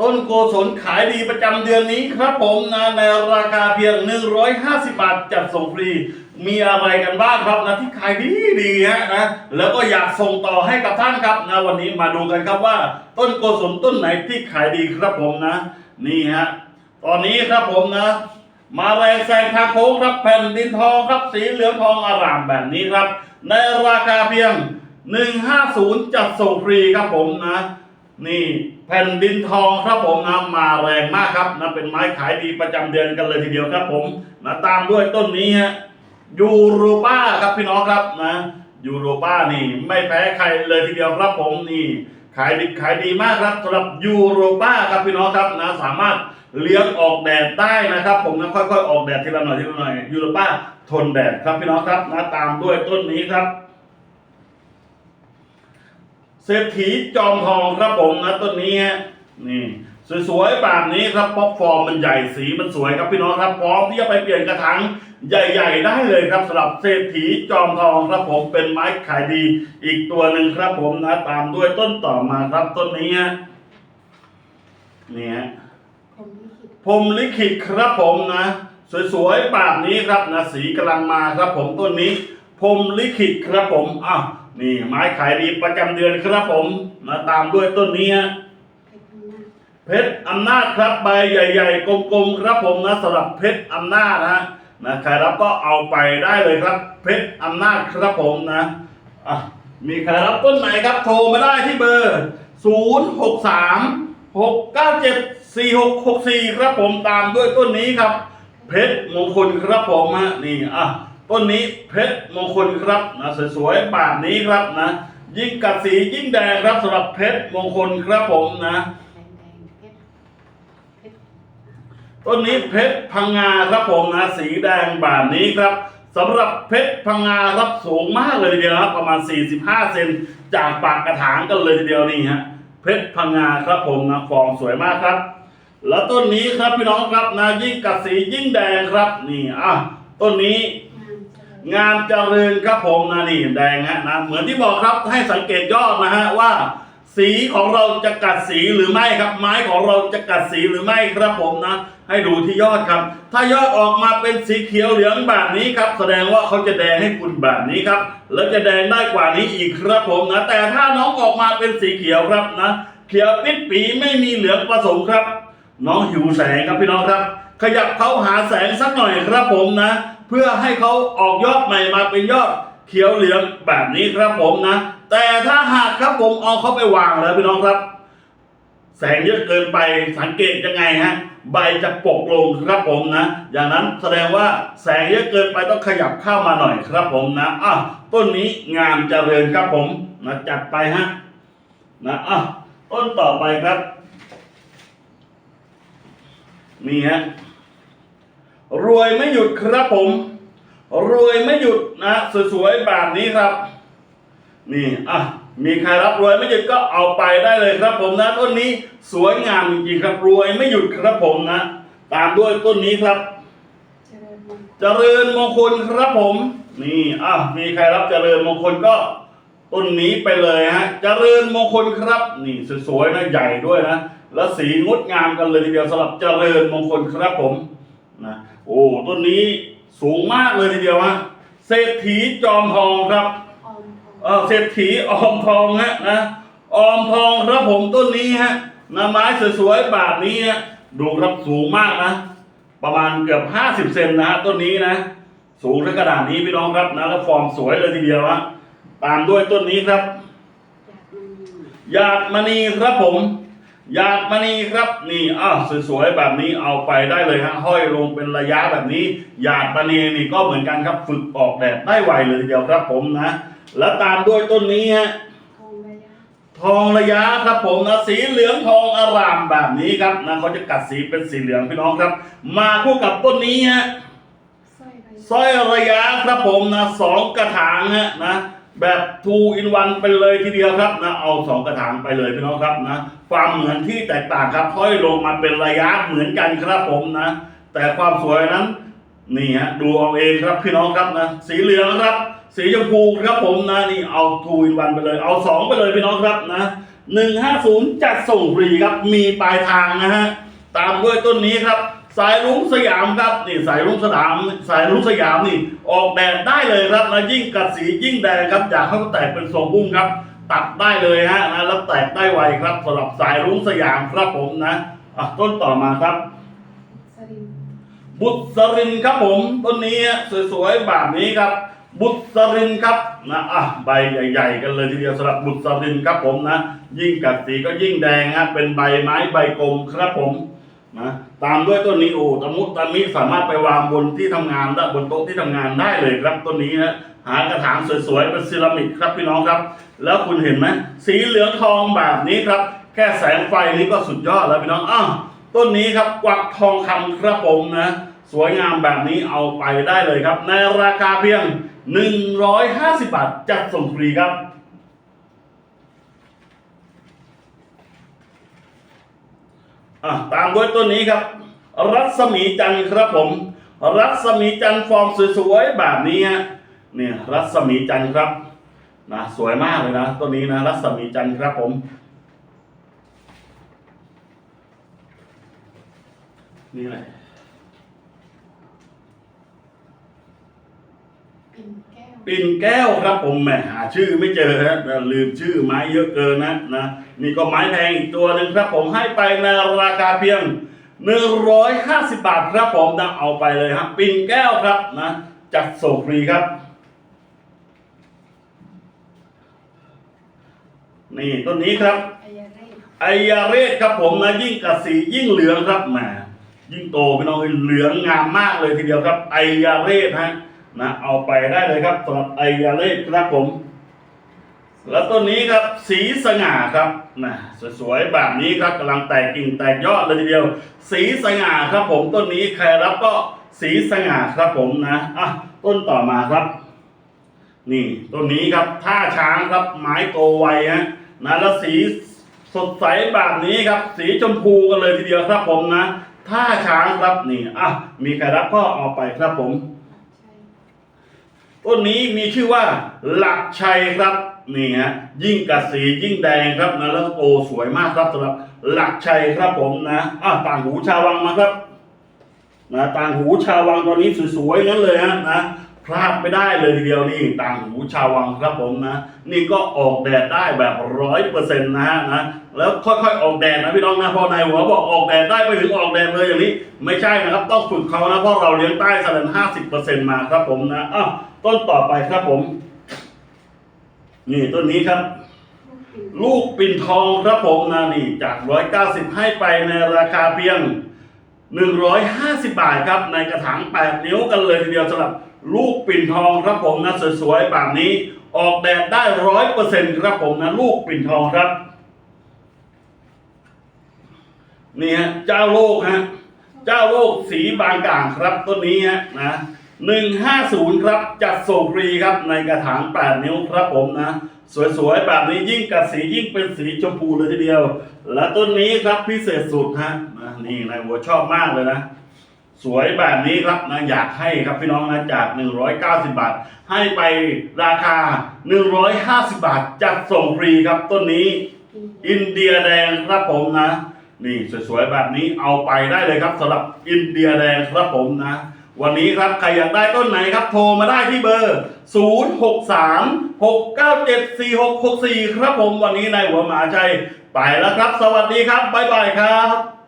ต้นโกศลขายดีประจำเดือนนี้ครับผมนะในราคาเพียง 150 บาทจัดส่งฟรี มีอะไรกันบ้างครับนะที่ขายดีดีฮะนะแล้วก็อยากส่งต่อให้กับท่านครับนะวันนี้มาดูกันครับว่า ต้นโกศลต้นไหนที่ขายดีครับผมนะ นี่ฮะตอนนี้ครับผมนะ มาแรงแซงทางโค้งครับแผ่นดินทองครับสีเหลืองทองอร่ามแบบนี้ครับ ในราคาเพียง 150 จัดส่งฟรีครับผมนะ นี่แผ่นดินทองครับผมนะมาแรงมากครับนะเป็นไม้ขายดีประจำเดือนกันเลยทีเดียวครับผมนะตามด้วยต้นนี้ฮะยูโรป้าครับพี่น้องครับนะยูโรป้านี่ไม่แพ้ใครเลยทีเดียวครับผมนี่ขายดีขายดีมากครับสำหรับยูโรป้าครับพี่น้องครับนะสามารถเลี้ยงออกแดดได้นะครับ ผมนะค่อยๆออกแดดทีละหน่อยทีละหน่อยยูโรป้าทนแดดครับพี่น้องครับนะตามด้วยต้นนี้ครับ เศรษฐีจอมทองครับผมนะต้นนี้ฮะนี่ สวยๆแบบนี้ครับป๊อปฟอร์มมันใหญ่สีมันสวยครับพี่น้องครับพร้อมที่จะไปเปลี่ยนกระถางใหญ่ ๆ ได้เลยครับสำหรับเศรษฐีจอมทองครับผมเป็นไม้ขายดี อีกตัวหนึ่งครับผมนะตามด้วยต้นต่อมาครับต้นนี้ฮะนี่ฮะพรมลิขิตครับผมนะ สวยๆแบบนี้ครับนะสีกำลังมาครับผมต้นนี้พรมลิขิตครับผมอ้าว นี่ไม้ขายดีประจำเดือนครับผมนะตามด้วยต้นนี้ฮะเพชรอำนาจเพชรอำนาจครับใบใหญ่ๆ กลมๆครับผมนะสำหรับเพชรอำนาจนะนะใครรับก็เอาไปได้เลยครับ เพชรอำนาจครับผมนะอะมีใครรับต้นไหนครับโทรมาได้ที่เบอร์ 0 6 3 6 9 7 4 6 6 4 ครับผมตามด้วยต้นนี้ครับ เพชรมงคลครับผมฮะนี่อะ ต้นนี้เพชรมงคลครับนะสวยๆแบบนี้ครับนะ ยิ่งกัดสียิ่งแดงครับสำหรับเพชรมงคลครับผมนะต้นนี้เพชรพังงาครับผมนะสีแดงบบนี้ครับสำหรับเพชรพังงารับสูงมากเลยทีเดียวครับ ประมาณ 45 เซนจากปากกระถางกันเลยทีเดียวนี่ฮะเพชรพังงาครับผมนะฟอร์มสวยมากครับ แล้วต้นนี้ครับพี่น้องครับนะยิ่งกัดสียิ่งแดงครับนี่อะต้นนี้ งามเจริญครับผมนะนี่แดงฮะนะเหมือนที่บอกครับให้สังเกตยอดนะฮะว่า สีของเราจะกัดสีหรือไม่ครับ ไม้ของเราจะกัดสีหรือไม่ครับผมนะ ให้ดูที่ยอดครับ ถ้ายอดออกมาเป็นสีเขียวเหลืองแบบนี้ครับ แสดงว่าเขาจะแดงให้คุณแบบนี้ครับ แล้วจะแดงได้กว่านี้อีกครับผมนะ แต่ถ้าน้องออกมาเป็นสีเขียวครับนะ เขียวปิดปีไม่มีเหลืองผสมครับ น้องหิวแสงครับพี่น้องครับ ขยับเขาหาแสงสักหน่อยครับผมนะ พื่อให้เขาออกยอดใหม่มาเป็นยอดเขียวเหลืองแบบนี้ครับผมนะ แต่ถ้าหากครับผมเอาเขาไปวางแล้วพี่น้องครับ แสงเยอะเกินไปสังเกตยังไงฮะใบจะปกลงครับผมนะ อย่างนั้นแสดงว่าแสงเยอะเกินไปต้องขยับเข้ามาหน่อยครับผมนะอะต้นนี้งามเจริญครับผมนะจัดไปฮะนะอะต้นต่อไปครับนี่ฮะ รวยไม่หยุดครับผม รวยไม่หยุดนะสวยๆแบบนี้ครับ นี่อะมีใครรับรวยไม่หยุดก็เอาไปได้เลยครับผมนะต้นนี้สวยงามจริงๆครับรวยไม่หยุดครับผมนะ ตามด้วยต้นนี้ครับเจริญมงคลเจริญมงคลครับผม นี่อะมีใครรับเจริญมงคลก็ต้นนี้ไปเลยฮะเจริญมงคลครับ นี่สวยๆนะใหญ่ด้วยนะแล้วสีงดงามกันเลยทีเดียวสำหรับเจริญมงคลครับผมนะ โอ้ต้นนี้สูงมากเลยทีเดียวฮะเศรษฐีจอมทองครับออมทองเออเศรษฐีออมทองฮะนะออมทองครับผมต้นนี้ฮะนะไม้สวยๆแบบนี้ฮะดูครับสูงมากนะ ประมาณเกือบห้าสิบเซนนะฮะต้นนี้นะ สูงถึงขนาดนี้พี่น้องครับนะแล้วฟอร์มสวยเลยทีเดียวฮะตามด้วยต้นนี้ครับจากมณีหยาดมณีครับผม หยาดมณีครับนี่อ้าวสวยๆแบบนี้เอาไปได้เลยฮะห้อยลงเป็นระยะแบบนี้หยาดมณีนี่ก็เหมือนกันครับฝึกออกแดดได้ไวเลยทีเดียวครับผมนะแล้วตามด้วยต้นนี้ฮะทองระยะทองระยะครับผมนะสีเหลืองทองอร่ามแบบนี้ครับนะเขาจะกัดสีเป็นสีเหลืองพี่น้องครับ มาคู่กับต้นนี้ฮะสร้อยระยะสร้อยระยะครับผมนะสองกระถางฮะนะ แบบทูอินวันไปเลยทีเดียวครับนะเอาสองกระถางไปเลยพี่น้องครับนะความเหมือนที่แตกต่างครับห้อยลงมาเป็นระยะเหมือนกันครับผมนะ แต่ความสวยนั้นนี่ฮะดูเอาเองครับพี่น้องครับนะสีเหลืองครับ สีชมพูครับผมนะนี่เอาทูอินวันไปเลย เอาสองไปเลยพี่น้องครับนะ150จัดส่งฟรีครับมีปลายทางนะฮะตามด้วยต้นนี้ครับ สายรุ้งสยามครับนี่สายรุ้งสยาม สายรุ้งสยามนี่ ออกแดดได้เลยครับนะยิ่งกัดสียิ่งแดงครับอยากให้เขาแตกเป็นทรงพุ่งครับ ตัดได้เลยฮะนะแล้วแตกได้ไวครับสำหรับสายรุ้งสยามครับผมนะอะต้นต่อมาครับ บุตรรินครับผมต้นนี้สวยๆแบบนี้ครับ บุตรรินครับนะอะใบใหญ่ๆกันเลยทีเดียวสำหรับบุตรรินครับผมนะ ยิ่งกัดสีก็ยิ่งแดงฮะเป็นใบไม้ใบกลมครับผม นะตามด้วยต้นนี้โอ้ตะมุตะมิสามารถไปวางบนที่ทำงานได้บนโต๊ะที่ทำงานได้เลยครับต้นนี้นะหากระถางสวยๆเป็นเซรามิกครับพี่น้องครับ แล้วคุณเห็นไหมสีเหลืองทองแบบนี้ครับ แค่แสงไฟนี้ก็สุดยอดแล้วพี่น้องอ้าวต้นนี้ครับกวักทองคำครับผมนะสวยงามแบบนี้เอาไปได้เลยครับ ในราคาเพียง 150 บาทจัดส่งฟรีครับ อะตามด้วยต้นนี้ครับ รัศมีจันทร์ครับผม รัศมีจันทร์ฟอร์มสวยๆแบบนี้ฮะเนี่ยรัศมีจันทร์ครับนะสวยมากเลยนะต้นนี้นะรัศมีจันทร์ครับผมนี่แหละ ปิ่นแก้วปิ่นแก้วครับผมแหมหาชื่อไม่เจอฮะลืมชื่อไม้เยอะเกินนะนะนี่ก็ไม้แพงอีกตัวหนึ่งครับผมให้ไปในราคาเพียง 150 บาทครับผมนะเอาไปเลยครับปิ่นแก้วครับนะจัดส่งฟรีครับ นี่ต้นนี้ครับไอยาเรศครับผมนะยิ่งกัดสียิ่งเหลืองครับแหมยิ่งโตพี่น้องเหลืองงามมากเลยทีเดียวครับ ไอยาเรศฮะ นะเอาไปได้เลยครับสำหรับไอยาเรศครับผม แล้วต้นนี้ครับสีสง่าครับนะสวยๆแบบนี้ครับกำลังแตกกิ่งแตกยอดเลยทีเดียว สีสง่าครับผมต้นนี้ใครรับก็สีสง่าครับผมนะอะต้นต่อมาครับ นี่ต้นนี้ครับท่าช้างครับไม้โตไวฮะนะแล้วสีสดใสแบบนี้ครับ สีชมพูกันเลยทีเดียวครับผมนะท่าช้างครับนี่อะมีใครรับก็เอาไปครับผม ต้นนี้มีชื่อว่าหลักชัยครับนี่ฮะยิ่งกัดสียิ่งแดงครับนะแล้วโตสวยมากครับสำหรับหลักชัยครับผมนะอะต่างหูชาววังมาครับนะต่างหูชาววังตอนนี้สวยๆงั้นเลยฮะนะพลาดไม่ได้เลยทีเดียวนี่ต่างหูชาววังครับผมนะ นี่ก็ออกแดดได้แบบร้อยเปอร์เซ็นต์นะฮะนะแล้วค่อยๆออกแดดนะพี่น้องนะพอนายหัวบอกออกแดดได้ไปถึงออกแดดเลยอย่างนี้ ไม่ใช่นะครับต้องฝึกเขานะเพราะเราเลี้ยงใต้สลันห้าสิบเปอร์เซ็นต์มาครับผมนะอ้าว ต้นต่อไปครับผม นี่ต้นนี้ครับ ลูกปิ่นทองครับผมนะนี่จากร้อยเก้าสิบให้ไปในราคาเพียงหนึ่งร้อยห้าสิบบาทครับ ในกระถางแปดนิ้วกันเลยทีเดียวสำหรับลูกปิ่นทองครับผมนะสวยๆแบบนี้ ออกแดดได้ร้อยเปอร์เซ็นต์ครับผมนะลูกปิ่นทองครับนี่ฮะเจ้าโลกฮะเจ้าโลกสีบางกลางครับต้นนี้ฮะนะ หนึ่งห้าศูนย์ครับ จัดส่งฟรีครับในกระถางแปดนิ้วครับผมนะ สวยๆ แบบนี้ยิ่งกัดสียิ่งเป็นสีชมพูเลยทีเดียว และต้นนี้ครับพิเศษสุดฮะนี่นายหัวชอบมากเลยนะ สวยแบบนี้ครับนะอยากให้ครับพี่น้องนะจาก 190 บาท ให้ไปราคา 150 บาท จัดส่งฟรีครับต้นนี้ อินเดียอินเดียแดงครับผมนะ นี่สวยๆแบบนี้เอาไปได้เลยครับสำหรับอินเดียแดงครับผมนะ วันนี้ครับใครอยากได้ต้นไหนครับโทรมาได้ที่เบอร์ 0 6 3 6 9 7 4 6 6 4 ครับผมวันนี้นายหัวหมาชัยไปแล้วครับ สวัสดีครับ บ๊ายบายครับ